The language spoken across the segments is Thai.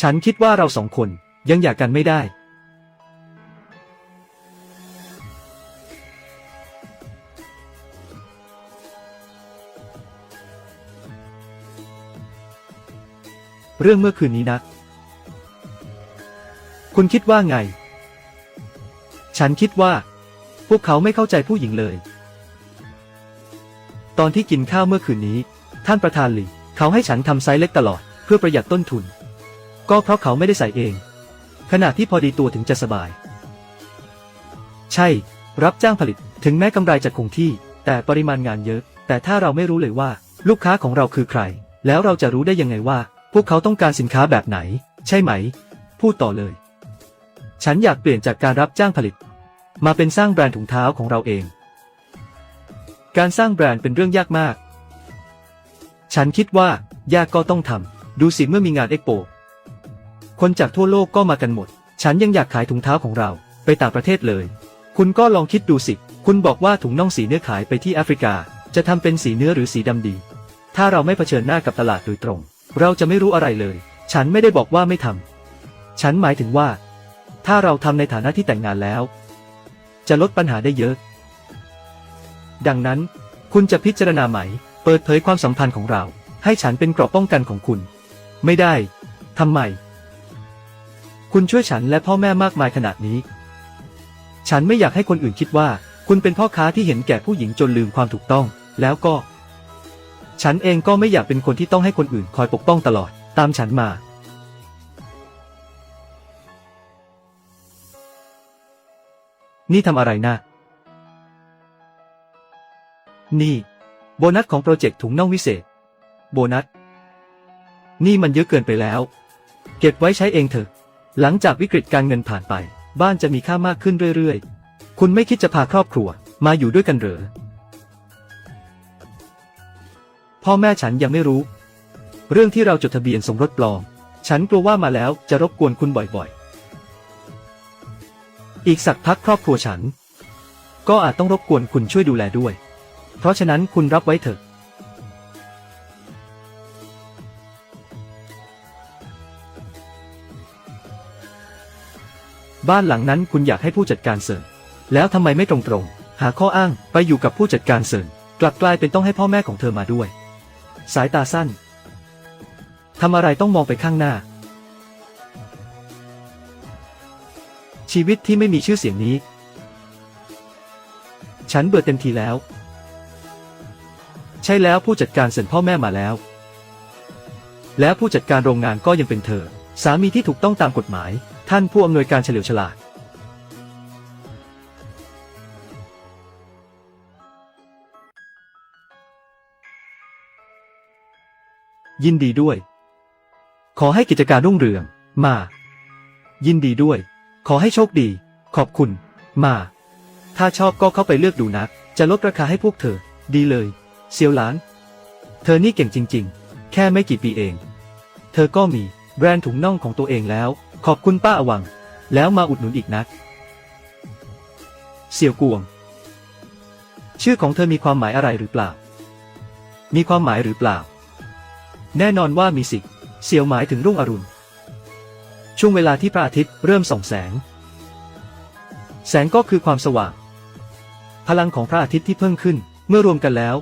ฉันคิดว่าเราสองคนยังอยากกันไม่ได้ เรื่องเมื่อคืนนี้นะ คุณคิดว่าไง ฉันคิดว่า พวกเขาไม่เข้าใจผู้หญิงเลย ตอนที่กินข้าวเมื่อคืนนี้ ท่านประธานหลีเขาให้ฉันทำไซส์เล็กตลอด เพื่อประหยัดต้นทุน ก็เพราะเขาไม่ได้ใส่เอง ขณะที่พอดีตัวถึงจะสบาย ใช่ รับจ้างผลิตถึงแม้กำไรจะคงที่ แต่ปริมาณงานเยอะ แต่ถ้าเราไม่รู้เลยว่า ลูกค้าของเราคือใคร แล้วเราจะรู้ได้ยังไงว่า พวกเขาต้องการสินค้าแบบไหน ใช่ไหม พูดต่อเลย ฉันอยากเปลี่ยนจากการรับจ้างผลิต มาเป็นสร้างแบรนด์ถุงเท้าของเราเอง การสร้างแบรนด์เป็นเรื่องยากมาก ฉันคิดว่ายากก็ต้องทำดูสิเมื่อมีงานเอ็กโป คนจากทั่วโลกก็มากันหมด ฉันยังอยากขายถุงเท้าของเรา ไปต่างประเทศเลย คุณก็ลองคิดดูสิ คุณบอกว่าถุงน่องสีเนื้อขายไปที่แอฟริกา จะทำเป็นสีเนื้อหรือสีดำดี ถ้าเราไม่เผชิญหน้ากับตลาดโดยตรง เราจะไม่รู้อะไรเลย ฉันไม่ได้บอกว่าไม่ทำฉันหมายถึงว่า ถ้าเราทำในฐานะที่แต่งงานแล้ว จะลดปัญหาได้เยอะ ดังนั้น คุณจะพิจารณาไหม เปิดเผยความสัมพันธ์ของเรา ให้ฉันเป็นเกราะป้องกันของคุณ ไม่ได้ทำไม คุณช่วยฉันและพ่อแม่มากมายขนาดนี้ ฉันไม่อยากให้คนอื่นคิดว่า คุณเป็นพ่อค้าที่เห็นแก่ผู้หญิงจนลืมความถูกต้อง แล้วก็ ฉันเองก็ไม่อยากเป็นคนที่ต้องให้คนอื่นคอยปกป้องตลอด ตามฉันมานี่ทำอะไรนะ นี่ โบนัสของโปรเจกต์ถุงน่องวิเศษ โบนัส นี่มันเยอะเกินไปแล้ว เก็บไว้ใช้เองเถอะ หลังจากวิกฤตการเงินผ่านไป บ้านจะมีค่ามากขึ้นเรื่อยๆ คุณไม่คิดจะพาครอบครัวมาอยู่ด้วยกันเหรอพ่อแม่ฉันยังไม่รู้ เรื่องที่เราจดทะเบียนสมรสปลอม ฉันกลัวว่ามาแล้วจะรบกวนคุณบ่อยๆ อีกสักพักครอบครัวฉัน ก็อาจต้องรบกวนคุณช่วยดูแลด้วย เพราะฉะนั้นคุณรับไว้เถอะ บ้านหลังนั้นคุณอยากให้ผู้จัดการเสริมแล้วทำไมไม่ตรงๆ หาข้ออ้างไปอยู่กับผู้จัดการเสริมกลับกลายเป็นต้องให้พ่อแม่ของเธอมาด้วย สายตาสั้นทำอะไรต้องมองไปข้างหน้า ชีวิตที่ไม่มีชื่อเสียงนี้ ฉันเบื่อเต็มทีแล้ว ใช่แล้วผู้จัดการเสริมพ่อแม่มาแล้ว แล้วผู้จัดการโรงงานก็ยังเป็นเธอ สามีที่ถูกต้องตามกฎหมาย ท่านผู้อำนวยการเฉลียวฉลาดยินดีด้วย ขอให้กิจการรุ่งเรือง มา ยินดีด้วย ขอให้โชคดี ขอบคุณ มา ถ้าชอบก็เข้าไปเลือกดูนะ จะลดราคาให้พวกเธอ ดีเลย เซียวหลาน เธอนี่เก่งจริง ๆ แค่ไม่กี่ปีเอง เธอก็มีแบรนด์ถุงน่องของตัวเองแล้ว ขอบคุณป้าอวัง แล้วมาอุดหนุนอีกนะเสี่ยวกวง ชื่อของเธอมีความหมายอะไรหรือเปล่า มีความหมายหรือเปล่า แน่นอนว่ามีสิเสี่ยวหมายถึงรุ่งอรุณ ช่วงเวลาที่พระอาทิตย์เริ่มส่องแสง แสงก็คือความสว่าง พลังของพระอาทิตย์ที่เพิ่งขึ้น เมื่อรวมกันแล้ว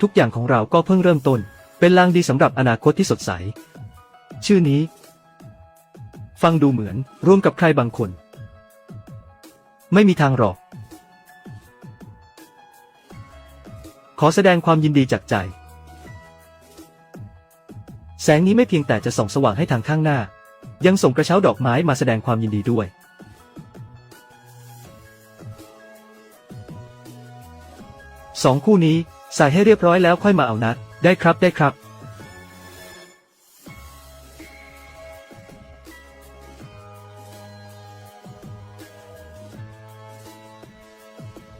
ทุกอย่างของเราก็เพิ่งเริ่มต้น เป็นลางดีสำหรับอนาคตที่สดใส ชื่อนี้ ฟังดูเหมือนร่วมกับใครบางคน ไม่มีทางหรอก ขอแสดงความยินดีจากใจ แสงนี้ไม่เพียงแต่จะส่องสว่างให้ทางข้างหน้า ยังส่งกระเช้าดอกไม้มาแสดงความยินดีด้วย สองคู่นี้ใส่ให้เรียบร้อยแล้วค่อยมาเอานะได้ครับได้ครับ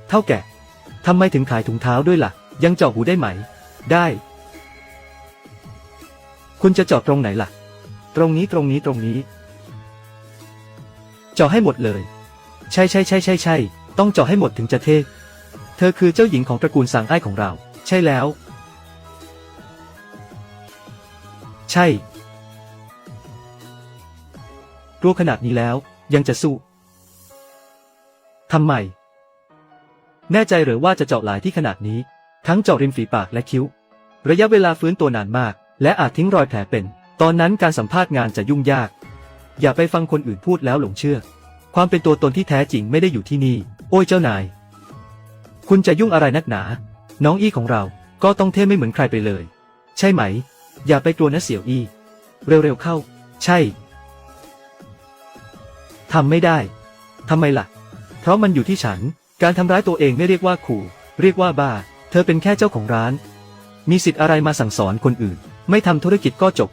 เท่าแก่ทำไมถึงขายถุงเท้าด้วยล่ะ ยังเจาะหูได้ไหม ได้ คุณจะเจาะตรงไหนล่ะ ตรงนี้ตรงนี้ตรงนี้ เจาะให้หมดเลย ใช่ใช่ใช่ใช่ใช่ต้องเจาะให้หมดถึงจะเท่เธอคือเจ้าหญิงของตระกูลสางไอ้ของเรา ใช่แล้ว ใช่ กลัวขนาดนี้แล้วยังจะสู้ทำไม แน่ใจหรือว่าจะเจาะหลายที่ขนาดนี้ ทั้งเจาะริมฝีปากและคิ้ว ระยะเวลาฟื้นตัวนานมาก และอาจทิ้งรอยแผลเป็น ตอนนั้นการสัมภาษณ์งานจะยุ่งยาก อย่าไปฟังคนอื่นพูดแล้วหลงเชื่อ ความเป็นตัวตนที่แท้จริงไม่ได้อยู่ที่นี่ โอ้ยเจ้านาย คุณจะยุ่งอะไรนักหนา น้องอี้ของเราก็ต้องเท่ไม่เหมือนใครไปเลย ใช่ไหม อย่าไปกลัวนะเสี่ยวอี้ เร็วๆเข้า ใช่ทำไม่ได้ทำไมล่ะ เพราะมันอยู่ที่ฉัน การทำร้ายตัวเองไม่เรียกว่าขู่ เรียกว่าบ้า เธอเป็นแค่เจ้าของร้าน มีสิทธิ์อะไรมาสั่งสอนคนอื่น ไม่ทำธุรกิจก็จบ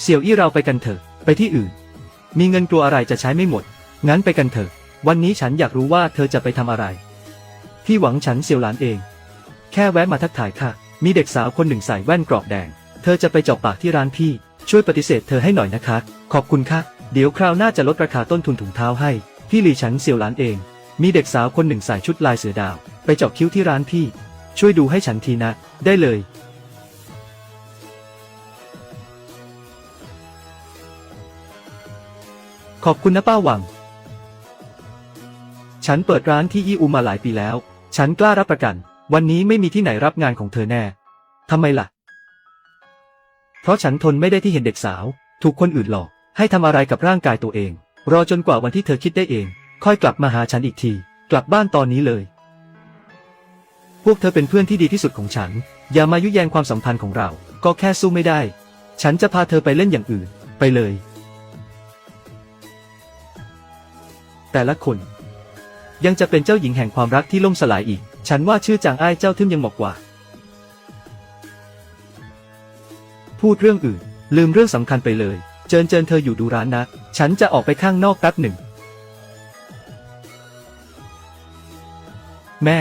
เสี่ยวอี้เราไปกันเถอะ ไปที่อื่น มีเงินกลัวอะไรจะใช้ไม่หมด งั้นไปกันเถอะ วันนี้ฉันอยากรู้ว่าเธอจะไปทำอะไร พี่หวังฉันเสี่ยวหลานเอง แค่แวะมาทักทายค่ะ มีเด็กสาวคนหนึ่งใส่แว่นกรอบแดง เธอจะไปเจาะปากที่ร้านพี่ ช่วยปฏิเสธเธอให้หน่อยนะคะ ขอบคุณค่ะ เดี๋ยวคราวหน้าจะลดราคาต้นทุนถุงเท้าให้ พี่หลีฉันเสี่ยวหลานเอง มีเด็กสาวคนหนึ่งใส่ชุดลายเสือดาว ไปเจาะคิ้วที่ร้านพี่ ช่วยดูให้ฉันทีนะ ได้เลย ขอบคุณนะป้าหวัง ฉันเปิดร้านที่อีอูมาหลายปีแล้ว ฉันกล้ารับประกัน วันนี้ไม่มีที่ไหนรับงานของเธอแน่ทำไมล่ะ เพราะฉันทนไม่ได้ที่เห็นเด็กสาว ถูกคนอื่นหลอก ให้ทำอะไรกับร่างกายตัวเอง รอจนกว่าวันที่เธอคิดได้เอง ค่อยกลับมาหาฉันอีกที กลับบ้านตอนนี้เลย พวกเธอเป็นเพื่อนที่ดีที่สุดของฉัน อย่ามายุแยงความสัมพันธ์ของเรา ก็แค่สู้ไม่ได้ ฉันจะพาเธอไปเล่นอย่างอื่น ไปเลย แต่ละคน ยังจะเป็นเจ้าหญิงแห่งความรักที่ล่มสลายอีก ฉันว่าชื่อจางอ้ายเจ้าทึ่มยังเหมาะกว่า พูดเรื่องอื่น ลืมเรื่องสำคัญไปเลย เจิญเจิญเธออยู่ดูร้านนะ ฉันจะออกไปข้างนอกแป๊บหนึ่ง แม่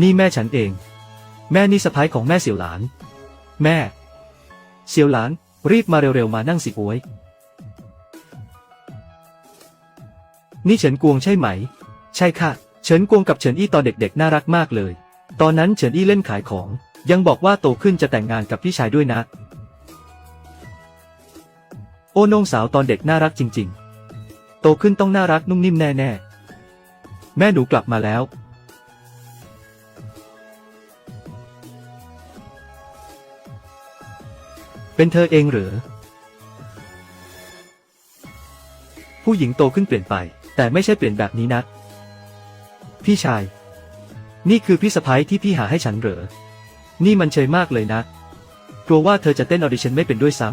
นี่แม่ฉันเอง แม่นี่สะพ้ายของแม่เสี่ยวหลาน แม่ เสี่ยวหลาน รีบมาเร็วๆมานั่งสิโวยนี่เฉินกวงใช่ไหม ใช่ค่ะ เฉินกวงกับเฉินอี้ตอนเด็กๆ น่ารักมากเลย ตอนนั้นเฉินอี้เล่นขายของ ยังบอกว่าโตขึ้นจะแต่งงานกับพี่ชายด้วยนะ โอ้นงสาวตอนเด็กน่ารักจริง ๆ โตขึ้นต้องน่ารักนุ่มนิ่มแน่ๆ แม่หนูกลับมาแล้ว เป็นเธอเองหรือ ผู้หญิงโตขึ้นเปลี่ยนไป แต่ไม่ใช่เปลี่ยนแบบนี้นะ พี่ชาย นี่คือพี่สะพ้ยที่พี่หาให้ฉันเหรอ นี่มันเชยมากเลยนะ กลัวว่าเธอจะเต้นออดิชั่นไม่เป็นด้วยซ้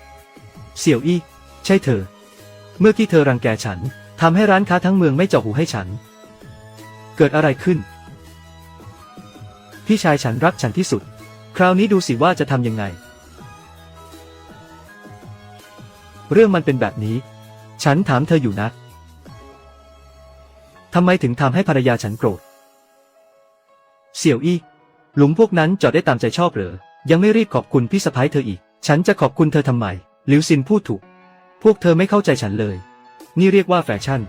ำเสี่ยวอี้ ใช่เธอ เมื่อกี้เธอรังแกฉันทำให้ร้านค้าทั้งเมืองไม่เจาะหูให้ฉัน เกิดอะไรขึ้น พี่ชายฉันรักฉันที่สุด คราวนี้ดูสิว่าจะทำยังไง เรื่องมันเป็นแบบนี้ ฉันถามเธออยู่นะทำไมถึงทำให้ภรรยาฉันโกรธ เสี่ยวอี้ หลุมพวกนั้นจอดได้ตามใจชอบเหรอ ยังไม่รีบขอบคุณพี่สะพ้ายเธออีก ฉันจะขอบคุณเธอทำไม หลิวซินพูดถูก พวกเธอไม่เข้าใจฉันเลย นี่เรียกว่าแฟชั่น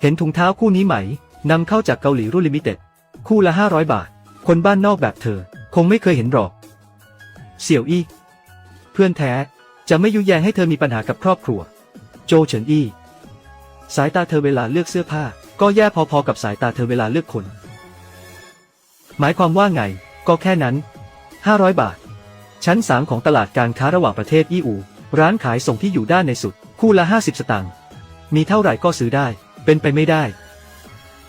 เห็นถุงเท้าคู่นี้ไหม นำเข้าจากเกาหลีรุ่นลิมิเต็ด คู่ละห้าร้อยบาท คนบ้านนอกแบบเธอ คงไม่เคยเห็นหรอก เสี่ยวอี้ เพื่อนแท้ จะไม่ยุแยงให้เธอมีปัญหากับครอบครัว โจเฉินอี้ สายตาเธอเวลาเลือกเสื้อผ้า ก็แย่พอๆกับสายตาเธอเวลาเลือกคน หมายความว่าไง ก็แค่นั้น 500 บาท ชั้น3ของตลาดการค้าระหว่างประเทศอี้อู ร้านขายส่งที่อยู่ด้านในสุด คู่ละ 50 สตางค์มีเท่าไหร่ก็ซื้อได้ เป็นไปไม่ได้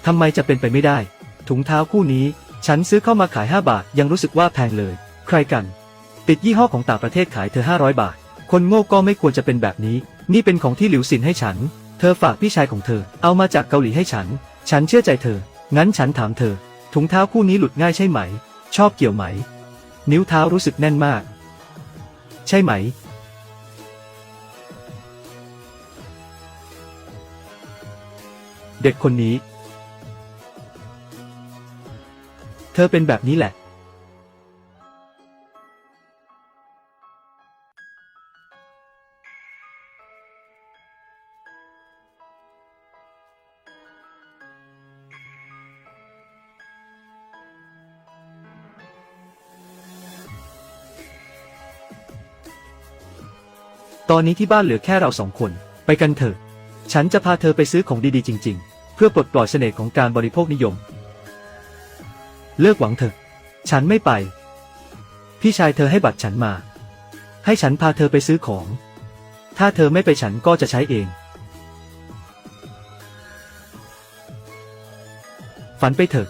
ทำไมจะเป็นไปไม่ได้ ถุงเท้าคู่นี้ ฉันซื้อเข้ามาขาย 5 บาทยังรู้สึกว่าแพงเลย ใครกัน ติดยี่ห้อของต่างประเทศขายเธอ 500 บาท คนโง่ก็ไม่ควรจะเป็นแบบนี้ นี่เป็นของที่หลิวสินให้ฉัน เธอฝากพี่ชายของเธอ เอามาจากเกาหลีให้ฉัน ฉันเชื่อใจเธอ งั้นฉันถามเธอ ถุงเท้าคู่นี้หลุดง่ายใช่ไหม ชอบเกี่ยวไหม นิ้วเท้ารู้สึกแน่นมาก ใช่ไหม เด็กคนนี้ เธอเป็นแบบนี้แหละ ตอนนี้ที่บ้านเหลือแค่เราสองคน ไปกันเถอะ ฉันจะพาเธอไปซื้อของดีๆจริง ๆ เพื่อปลดปล่อยเสน่ห์ของการบริโภคนิยม เลิกหวังเถอะ ฉันไม่ไป พี่ชายเธอให้บัตรฉันมา ให้ฉันพาเธอไปซื้อของ ถ้าเธอไม่ไปฉันก็จะใช้เอง ฝันไปเถอะ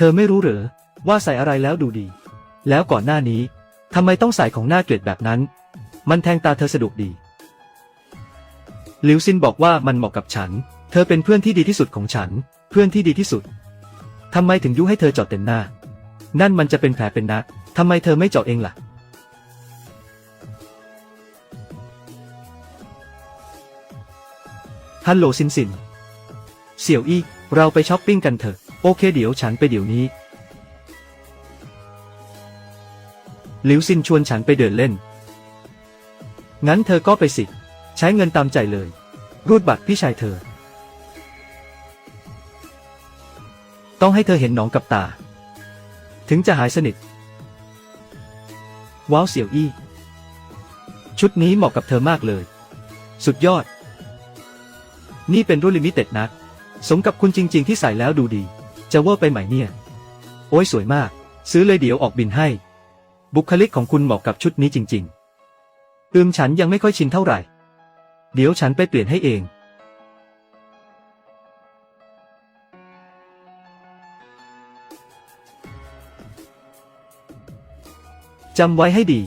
ธอไม่รู้เหรอว่าใส่อะไรแล้วดูดี แล้วก่อนหน้านี้ทำไมต้องใส่ของหน้าเกลียดแบบนั้น มันแทงตาเธอสะดวกดี หลิวซินบอกว่ามันเหมาะกับฉัน เธอเป็นเพื่อนที่ดีที่สุดของฉัน เพื่อนที่ดีที่สุดทำไมถึงยุให้เธอจาะเต็มหน้า นั่นมันจะเป็นแผลเป็นนักทำไมเธอไม่จาะเองล่ะ ฮัลโหลซินซิน เสี่ยวอี้เราไปช้อปปิ้งกันเถอะ โอเคเดี๋ยวฉันไปเดี๋ยวนี้ หลิวซินชวนฉันไปเดินเล่น งั้นเธอก็ไปสิ ใช้เงินตามใจเลย รูดบัตรพี่ชายเธอ ต้องให้เธอเห็นหนองกับตา ถึงจะหายสนิท ว้าวเสี่ยวอี้ ชุดนี้เหมาะกับเธอมากเลย สุดยอด นี่เป็นรุ่นลิมิเต็ดนะสมกับคุณจริง ๆ ที่ใส่แล้วดูดี จะเวอร์ไปไหมเนี่ย โอ้ยสวยมาก ซื้อเลยเดี๋ยวออกบินให้ บุคลิกของคุณเหมาะกับชุดนี้จริง ๆ อืมฉันยังไม่ค่อยชินเท่าไหร่ เดี๋ยวฉันไปเปลี่ยนให้เอง จำไว้ให้ดี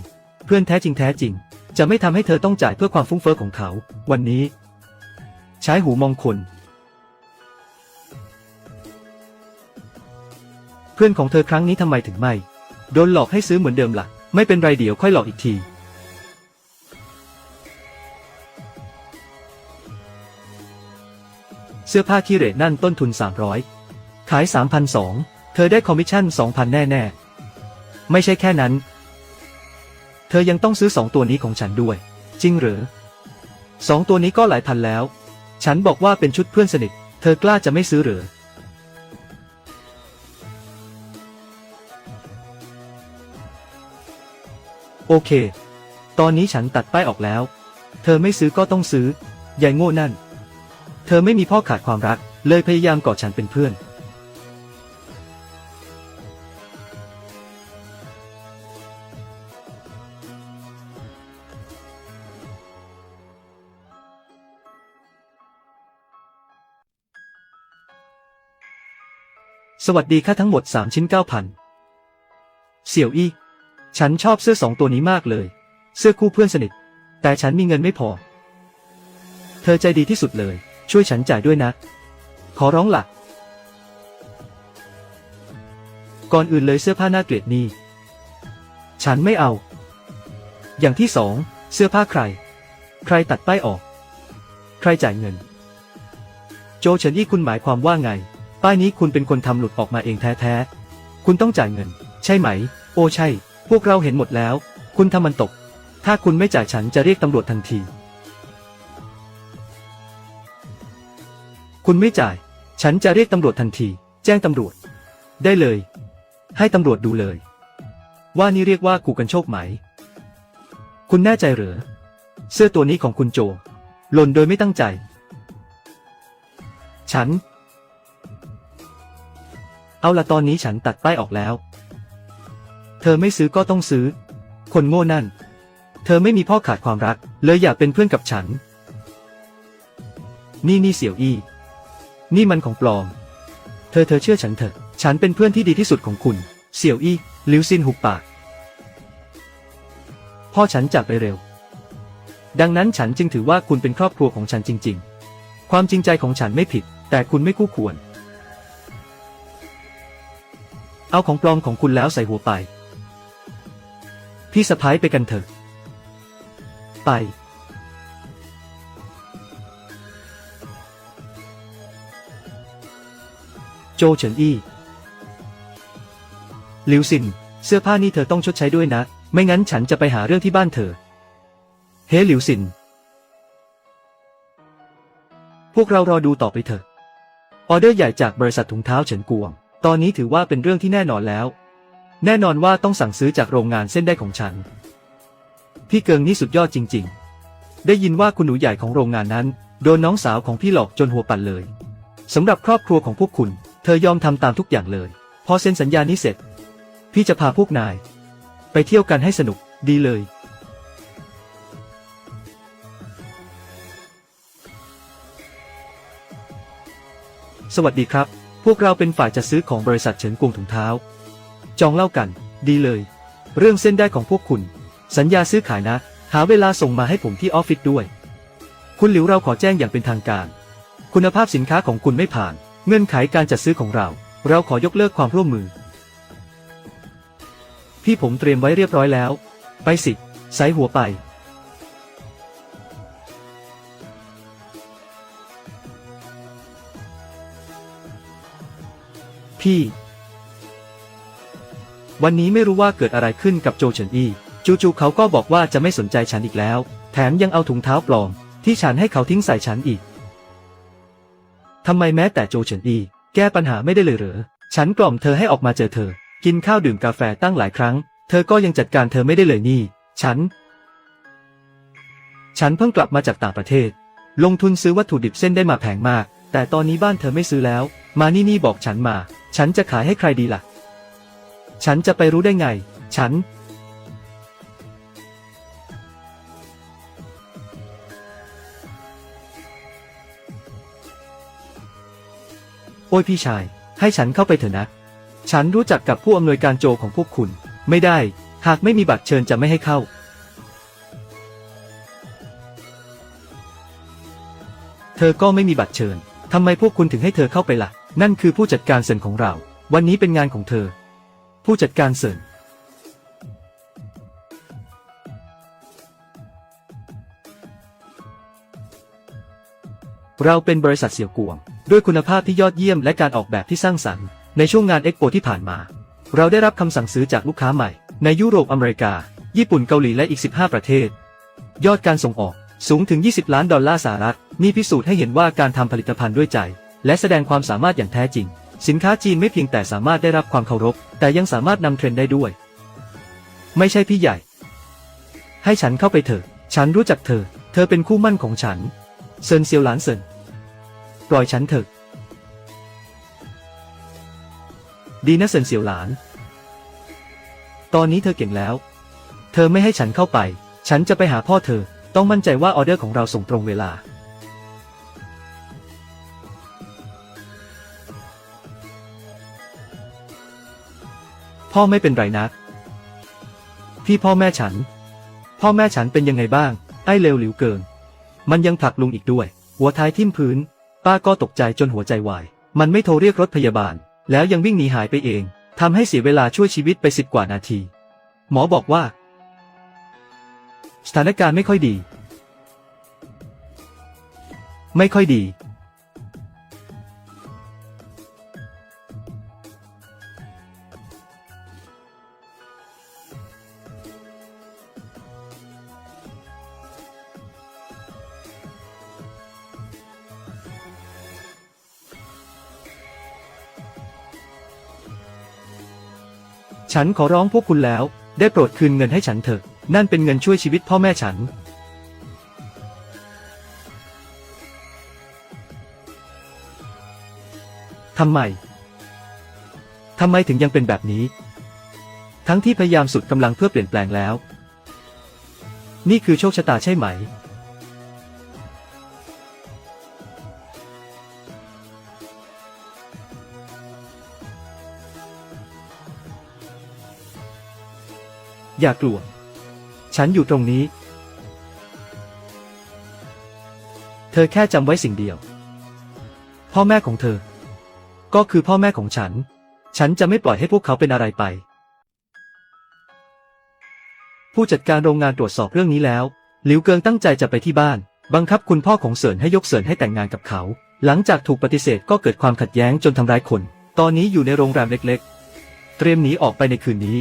เพื่อนแท้จริงแท้จริง จะไม่ทำให้เธอต้องจ่ายเพื่อความฟุ้งเฟ้อของเขา วันนี้ ใช้หูมองคน เพื่อนของเธอครั้งนี้ทำไมถึงไม่ โดนหลอกให้ซื้อเหมือนเดิมล่ะ ไม่เป็นไรเดี๋ยวค่อยหลอกอีกทีเสื้อผ้าขี้เร่นั่นต้นทุน 300 ขาย3,200เธอได้คอมมิชชั่น 2,000 แน่ ๆ ไม่ใช่แค่นั้น เธอยังต้องซื้อสองตัวนี้ของฉันด้วย จริงหรอสองตัวนี้ก็หลายพันแล้ว ฉันบอกว่าเป็นชุดเพื่อนสนิท เธอกล้าจะไม่ซื้อหรือ โอเค ตอนนี้ฉันตัดป้ายออกแล้ว เธอไม่ซื้อก็ต้องซื้อ ยายโง่นั่น เธอไม่มีพ่อขาดความรัก เลยพยายามกอดฉันเป็นเพื่อน สวัสดีค่ะทั้งหมด 3 ชิ้น 9,000 เสี่ยวอี้ ฉันชอบเสื้อสองตัวนี้มากเลย เสื้อคู่เพื่อนสนิท แต่ฉันมีเงินไม่พอ เธอใจดีที่สุดเลย ช่วยฉันจ่ายด้วยนะ ขอร้องละ่ะ ก่อนอื่นเลยเสื้อผ้าหน้าเกลียดนี่ ฉันไม่เอา อย่างที่สอง เสื้อผ้าใคร ใครตัดป้ายออก ใครจ่ายเงิน โจเฉินอี้คุณหมายความว่าไง ป้ายนี้คุณเป็นคนทำหลุดออกมาเองแท้ๆ คุณต้องจ่ายเงิน ใช่ไหม โอ้ใช่ พวกเราเห็นหมดแล้ว คุณทำมันตก ถ้าคุณไม่จ่ายฉันจะเรียกตำรวจทันที คุณไม่จ่าย ฉันจะเรียกตำรวจทันที แจ้งตำรวจ ได้เลย ให้ตำรวจดูเลย ว่านี่เรียกว่ากูกันโชคไหม คุณแน่ใจเหรอ เสื้อตัวนี้ของคุณโจ หล่นโดยไม่ตั้งใจ ฉัน เอาละตอนนี้ฉันตัดป้ายออกแล้ว เธอไม่ซื้อก็ต้องซื้อ คนโง่นั่น เธอไม่มีพ่อขาดความรัก เลยอยากเป็นเพื่อนกับฉัน นี่นี่เสี่ยวอี้ นี่มันของปลอม เธอเธอเชื่อฉันเถอะ ฉันเป็นเพื่อนที่ดีที่สุดของคุณ เสี่ยวอี้ลิวซินหุบปาก พ่อฉันจากไปเร็ว ดังนั้นฉันจึงถือว่าคุณเป็นครอบครัวของฉันจริง ๆ ความจริงใจของฉันไม่ผิด แต่คุณไม่คู่ควร เอาของปลอมของคุณแล้วใส่หัวไป พี่สะพ้ายไปกันเถอะ ไป โจเฉินอี้หลิวซิน เสื้อผ้านี่เธอต้องชดใช้ด้วยนะ ไม่งั้นฉันจะไปหาเรื่องที่บ้านเธอ เฮ้หลิวซิน พวกเรารอดูต่อไปเถอะ ออเดอร์ใหญ่จากบริษัทถุงเท้าเฉินกวง ตอนนี้ถือว่าเป็นเรื่องที่แน่นอนแล้ว แน่นอนว่าต้องสั่งซื้อจากโรงงานเส้นได้ของฉัน พี่เกิงนี่สุดยอดจริง ๆ ได้ยินว่าคุณหนูใหญ่ของโรงงานนั้น โดนน้องสาวของพี่หลอกจนหัวปั่นเลยสำหรับครอบครัวของพวกคุณ เธอยอมทำตามทุกอย่างเลย พอเซ็นสัญญานี้เสร็จ พี่จะพาพวกนาย ไปเที่ยวกันให้สนุกดีเลย สวัสดีครับ พวกเราเป็นฝ่ายจัดซื้อของบริษัทเฉินกวงถุงเท้า จองเล่ากัน ดีเลย เรื่องเส้นได้ของพวกคุณ สัญญาซื้อขายนะ หาเวลาส่งมาให้ผมที่ออฟฟิศด้วย คุณหลิวเราขอแจ้งอย่างเป็นทางการ คุณภาพสินค้าของคุณไม่ผ่าน เงื่อนไขการจัดซื้อของเรา เราขอยกเลิกความร่วมมือ พี่ผมเตรียมไว้เรียบร้อยแล้ว ไปสิใส่หัวไปพี่ วันนี้ไม่รู้ว่าเกิดอะไรขึ้นกับโจเฉินอี้จู่ๆเขาก็บอกว่าจะไม่สนใจฉันอีกแล้ว แถมยังเอาถุงเท้าปลอม ที่ฉันให้เขาทิ้งใส่ฉันอีกทำไมแม้แต่โจเฉินอี้แก้ปัญหาไม่ได้เลยเหรอ ฉันกล่อมเธอให้ออกมาเจอเธอ กินข้าวดื่มกาแฟตั้งหลายครั้ง เธอก็ยังจัดการเธอไม่ได้เลยนี่ ฉัน ฉันเพิ่งกลับมาจากต่างประเทศ ลงทุนซื้อวัตถุดิบเส้นได้มาแพงมาก แต่ตอนนี้บ้านเธอไม่ซื้อแล้ว มานี่นี่บอกฉันมา ฉันจะขายให้ใครดีล่ะ ฉันจะไปรู้ได้ไง ฉัน โอ้ยพี่ชาย ให้ฉันเข้าไปเถอะนะ ฉันรู้จักกับผู้อำนวยการโจของพวกคุณ ไม่ได้ หากไม่มีบัตรเชิญจะไม่ให้เข้าเธอก็ไม่มีบัตรเชิญ ทำไมพวกคุณถึงให้เธอเข้าไปล่ะ นั่นคือผู้จัดการเซนของเรา วันนี้เป็นงานของเธอ ผู้จัดการเซินเราเป็นบริษัทเสี่ยวกวง ด้วยคุณภาพที่ยอดเยี่ยมและการออกแบบที่สร้างสรรค์ ในช่วงงานเอ็กโปที่ผ่านมา เราได้รับคำสั่งซื้อจากลูกค้าใหม่ ในยุโรปอเมริกา ญี่ปุ่นเกาหลีและอีก 15 ประเทศ ยอดการส่งออกสูงถึง 20 ล้านดอลลาร์สหรัฐนี่พิสูจน์ให้เห็นว่าการทำผลิตภัณฑ์ด้วยใจ และแสดงความสามารถอย่างแท้จริง สินค้าจีนไม่เพียงแต่สามารถได้รับความเคารพ แต่ยังสามารถนำเทรนด์ได้ด้วย ไม่ใช่พี่ใหญ่ ให้ฉันเข้าไปเถอะ ฉันรู้จักเธอ เธอเป็นคู่มั่นของฉัน เซินเซียวหลานเซินปล่อยฉันเถอะ ดีนะเซินเซียวหลาน ตอนนี้เธอเก่งแล้ว เธอไม่ให้ฉันเข้าไป ฉันจะไปหาพ่อเธอ ต้องมั่นใจว่าออเดอร์ของเราส่งตรงเวลา พ่อไม่เป็นไรนะพี่พ่อแม่ฉัน พ่อแม่ฉันเป็นยังไงบ้าง ไอ้เลวหลิวเกิน มันยังผลักลุงอีกด้วย หัวท้ายทิ่มพื้น ป้าก็ตกใจจนหัวใจวาย มันไม่โทรเรียกรถพยาบาล แล้วยังวิ่งหนีหายไปเองทำให้เสียเวลาช่วยชีวิตไปสิบกว่านาที หมอบอกว่า สถานการณ์ไม่ค่อยดี ไม่ค่อยดี ฉันขอร้องพวกคุณแล้ว ได้โปรดคืนเงินให้ฉันเถอะ นั่นเป็นเงินช่วยชีวิตพ่อแม่ฉัน ทำไม ทำไมถึงยังเป็นแบบนี้ ทั้งที่พยายามสุดกำลังเพื่อเปลี่ยนแปลงแล้ว นี่คือโชคชะตาใช่ไหม อย่ากลัว ฉันอยู่ตรงนี้ เธอแค่จำไว้สิ่งเดียว พ่อแม่ของเธอ ก็คือพ่อแม่ของฉัน ฉันจะไม่ปล่อยให้พวกเขาเป็นอะไรไป ผู้จัดการโรงงานตรวจสอบเรื่องนี้แล้ว หลิวเกิงตั้งใจจะไปที่บ้าน บังคับคุณพ่อของเสินให้ยกเสินให้แต่งงานกับเขา หลังจากถูกปฏิเสธก็เกิดความขัดแย้งจนทำร้ายคน ตอนนี้อยู่ในโรงแรมเล็ก ๆ เตรียมหนีออกไปในคืนนี้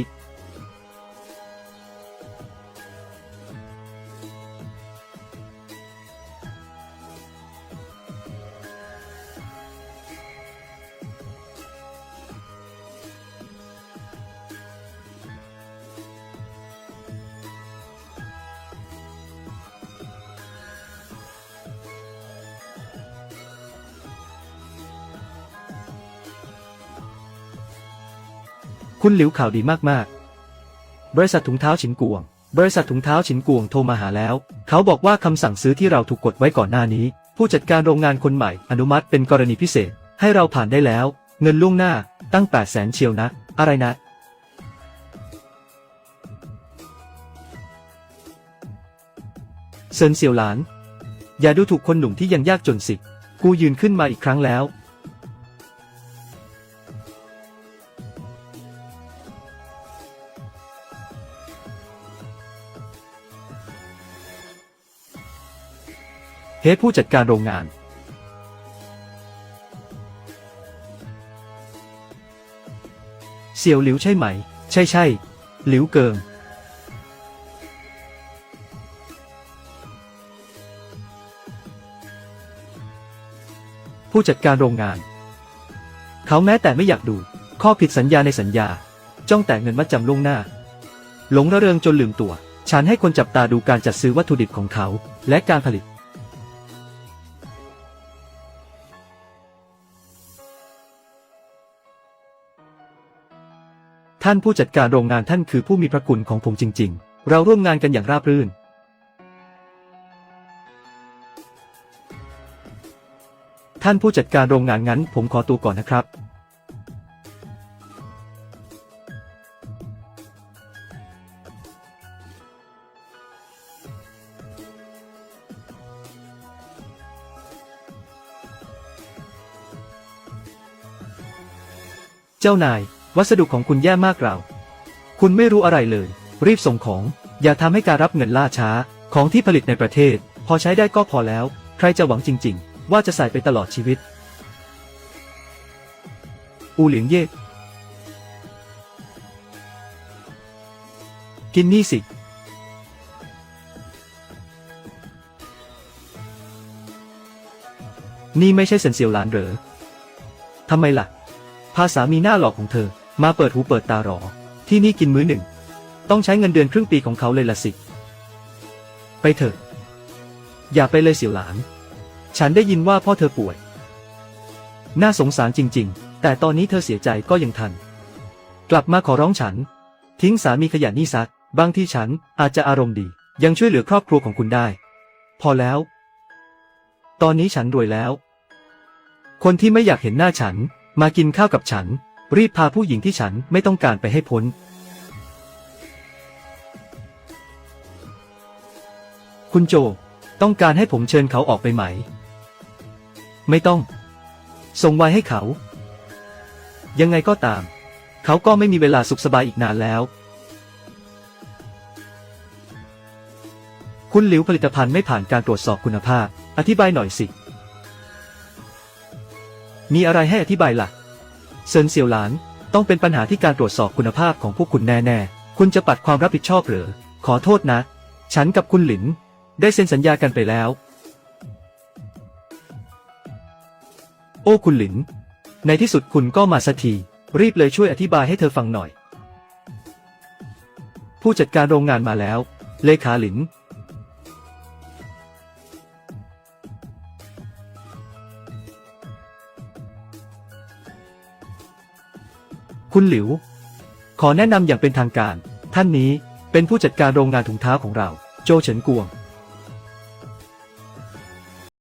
คุณหลิวข่าวดีมากๆ บริษัทถุงเท้าฉินกวง บริษัทถุงเท้าฉินกวงโทรมาหาแล้ว เขาบอกว่าคำสั่งซื้อที่เราถูกกดไว้ก่อนหน้านี้ ผู้จัดการโรงงานคนใหม่อนุมัติเป็นกรณีพิเศษ ให้เราผ่านได้แล้ว เงินล่วงหน้าตั้ง 8 0 0แสนเชียวนะ อะไรนะเซินเซียวหลาน อย่าดูถูกคนหนุ่มที่ยังยากจนสิ กูยืนขึ้นมาอีกครั้งแล้ว เฮ้ผู้จัดการโรงงาน เสี่ยวหลิวใช่ไหม ใช่ใช่ หลิวเกิง ผู้จัดการโรงงาน เขาแม้แต่ไม่อยากดู ข้อผิดสัญญาในสัญญา จ้องแต่เงินมัดจำล่วงหน้า หลงระเริงจนลืมตัว ฉันให้คนจับตาดูการจัดซื้อวัตถุดิบของเขา และการผลิต ท่านผู้จัดการโรงงานท่านคือผู้มีพระคุณของผมจริง ๆ เราร่วมงานกันอย่างราบรื่น ท่านผู้จัดการโรงงานงั้น ผมขอตัวก่อนนะครับ เจ้านาย วัสดุของคุณแย่มากเรา คุณไม่รู้อะไรเลย รีบส่งของ อย่าทำให้การรับเงินล่าช้า ของที่ผลิตในประเทศ พอใช้ได้ก็พอแล้ว ใครจะหวังจริง ๆ ว่าจะใส่ไปตลอดชีวิต อูเหลียงเย่กินนี่สิ นี่ไม่ใช่เซนเซียวหลานเหรอทำไมล่ะพาสามีหน้าหลอกของเธอ มาเปิดหูเปิดตาหรอ ที่นี่กินมื้อหนึ่ง ต้องใช้เงินเดือนครึ่งปีของเขาเลยละสิ ไปเถอะ อย่าไปเลยเสี่ยวหลาน ฉันได้ยินว่าพ่อเธอป่วย น่าสงสารจริง ๆ แต่ตอนนี้เธอเสียใจก็ยังทัน กลับมาขอร้องฉัน ทิ้งสามีขยันนี่ซัก บางที่ฉันอาจจะอารมณ์ดี ยังช่วยเหลือครอบครัวของคุณได้ พอแล้ว ตอนนี้ฉันรวยแล้ว คนที่ไม่อยากเห็นหน้าฉัน มากินข้าวกับฉัน รีบพาผู้หญิงที่ฉันไม่ต้องการไปให้พ้น คุณโจ ต้องการให้ผมเชิญเขาออกไปไหม ไม่ต้อง ส่งไว้ให้เขา ยังไงก็ตาม เขาก็ไม่มีเวลาสุขสบายอีกนานแล้ว คุณหลิวผลิตภัณฑ์ไม่ผ่านการตรวจสอบคุณภาพ อธิบายหน่อยสิ มีอะไรให้อธิบายล่ะ เซินเซียวหลาน ต้องเป็นปัญหาที่การตรวจสอบคุณภาพของพวกคุณแน่ๆ คุณจะปัดความรับผิดชอบหรือ ขอโทษนะ ฉันกับคุณหลิน ได้เซ็นสัญญากันไปแล้ว โอ้คุณหลิน ในที่สุดคุณก็มาสักที รีบเลยช่วยอธิบายให้เธอฟังหน่อย ผู้จัดการโรงงานมาแล้ว เลขาหลิน คุณหลิว ขอแนะนำอย่างเป็นทางการ ท่านนี้เป็นผู้จัดการโรงงานถุงเท้าของเรา โจเฉินกวง